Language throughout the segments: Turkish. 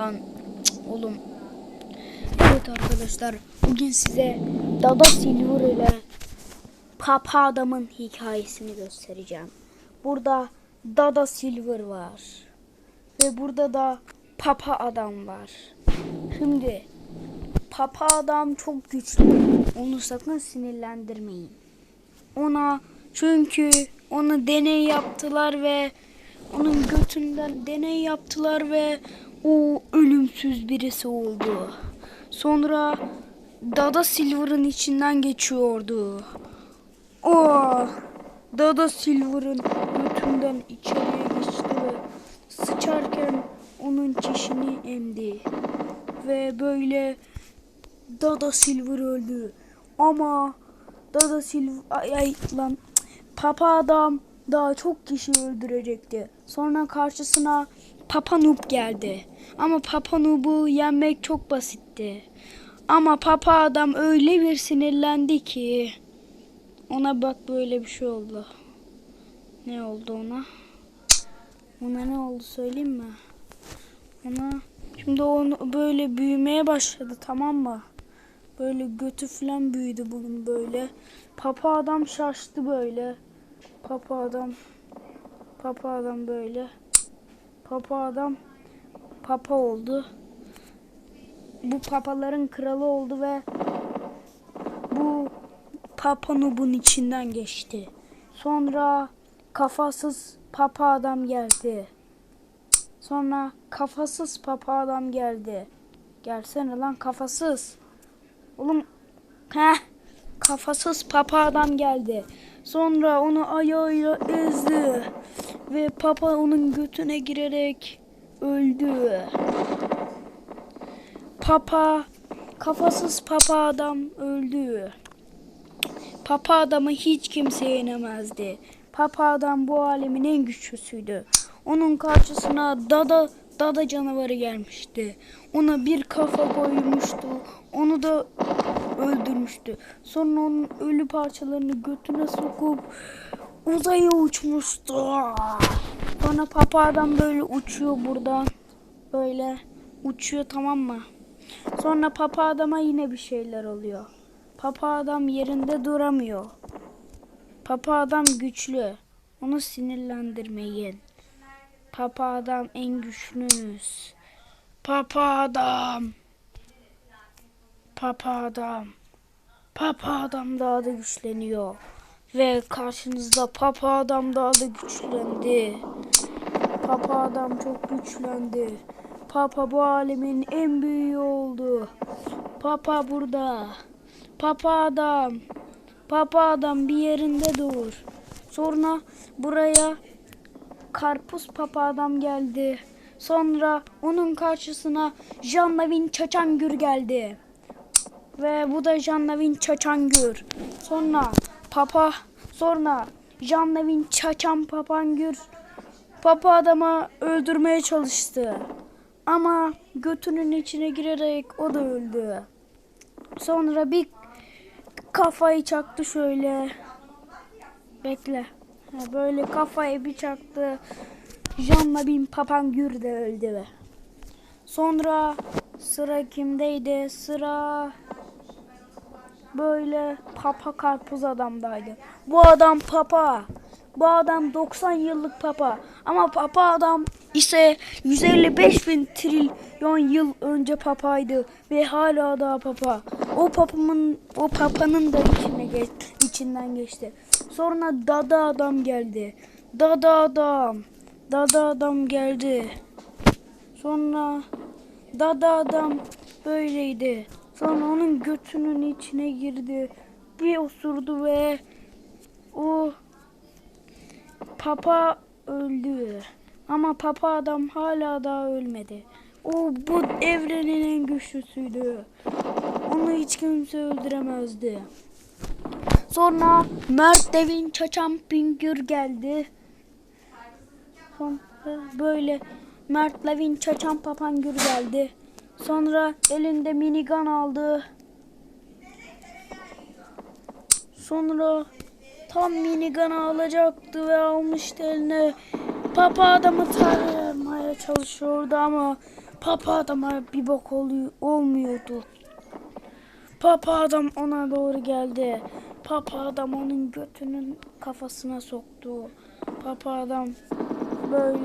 Lan oğlum. Evet arkadaşlar bugün size Dada Silver ile Papa adamın hikayesini göstereceğim. Burada Dada Silver var. Ve burada da Papa adam var. Şimdi Papa adam çok güçlü. Onu sakın sinirlendirmeyin. Ona çünkü onu deney yaptılar ve onun götünden deney yaptılar ve o ölümsüz birisi oldu. Sonra Dada Silver'ın içinden geçiyordu. Oh! Dada Silver'ın götünden içeriye geçti ve sıçarken onun çişini emdi. Ve böyle Dada Silver öldü. Ama Dada Silver ay, ay lan Papa adam daha çok kişi öldürecekti. Sonra karşısına Papa Noob geldi. Ama Papa Noob'u yenmek çok basitti. Ama Papa adam öyle bir sinirlendi ki ona bak böyle bir şey oldu. Ne oldu ona? Ona ne oldu söyleyeyim mi? Ona şimdi onu böyle büyümeye başladı tamam mı? Böyle götü falan büyüdü bunun böyle. Papa adam şaştı böyle. Papa adam. Papa adam böyle. Papa adam. Papa oldu. Bu papaların kralı oldu ve bu Papa Noob'un içinden geçti. Sonra kafasız Papa adam geldi. Sonra kafasız Papa adam geldi. Gelsene lan kafasız. Oğlum heh kafasız papa adam geldi. Sonra onu ayağıyla ezdi. Ve papa onun götüne girerek öldü. Papa kafasız papa adam öldü. Papa adamı hiç kimse yenemezdi. Papa adam bu alemin en güçlüsüydü. Onun karşısına dada dada canavarı gelmişti. Ona bir kafa koymuştu. Onu da öldürmüştü. Sonra onun ölü parçalarını götüne sokup uzaya uçmuştu. Sonra papa böyle uçuyor buradan. Böyle uçuyor tamam mı? Sonra papa adama yine bir şeyler oluyor. Papa adam yerinde duramıyor. Papa adam güçlü. Onu sinirlendirmeyin. Papa adam en güçlünüz. Papa adam. Papa adam. Papa adam daha da güçleniyor. Ve karşınızda Papa adam daha da güçlendi. Papa adam çok güçlendi. Papa bu alemin en büyüğü oldu. Papa burada. Papa adam. Papa adam bir yerinde dur. Sonra buraya karpuz papa adam geldi. Sonra onun karşısına Jean-Lavin Çaçangür geldi. Ve bu da Jean-Lavin Çaçangür. Sonra papa sonra Jean-Lavin Çaçan Papangür papa adama öldürmeye çalıştı. Ama götünün içine girerek o da öldü. Sonra bir kafayı çaktı şöyle. Bekle. Böyle kafayı bir çaktı. Jean'la bin Papangür de öldü. Sonra sıra kimdeydi? Sıra böyle Papa Karpuz adamdaydı. Bu adam Papa. Bu adam 90 yıllık Papa. Ama Papa adam ise 155 bin trilyon yıl önce Papaydı ve hala daha Papa. O papamın o Papa'nın da içine geç, içinden geçti. Sonra Dada adam geldi. Dada adam. Dada adam geldi. Sonra Dada adam böyleydi. Sonra onun götünün içine girdi. Bir osurdu ve o Papa öldü. Ama Papa adam hala daha ölmedi. O bu evrenin en güçlüsüydü. Onu hiç kimse öldüremezdi. Sonra Mert Devin Çaçan Pingür geldi. Sonra böyle Mert Levin Çaçan Papangür geldi. Sonra elinde minigun aldı. Sonra tam minigun alacaktı ve almıştı eline. Papa adamı tarmaya çalışıyordu ama Papa adama bir bok oluyor, olmuyordu. Papa adam ona doğru geldi. Papa adam onun götünün kafasına soktu. Papa adam böyle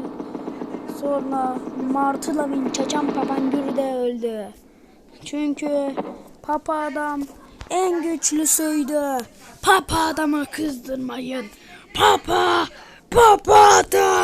sonra martıla vinçacan papangürü de öldü. Çünkü Papa adam en güçlüsüydü. Papa adama kızdırmayın. Papa, Papa adam.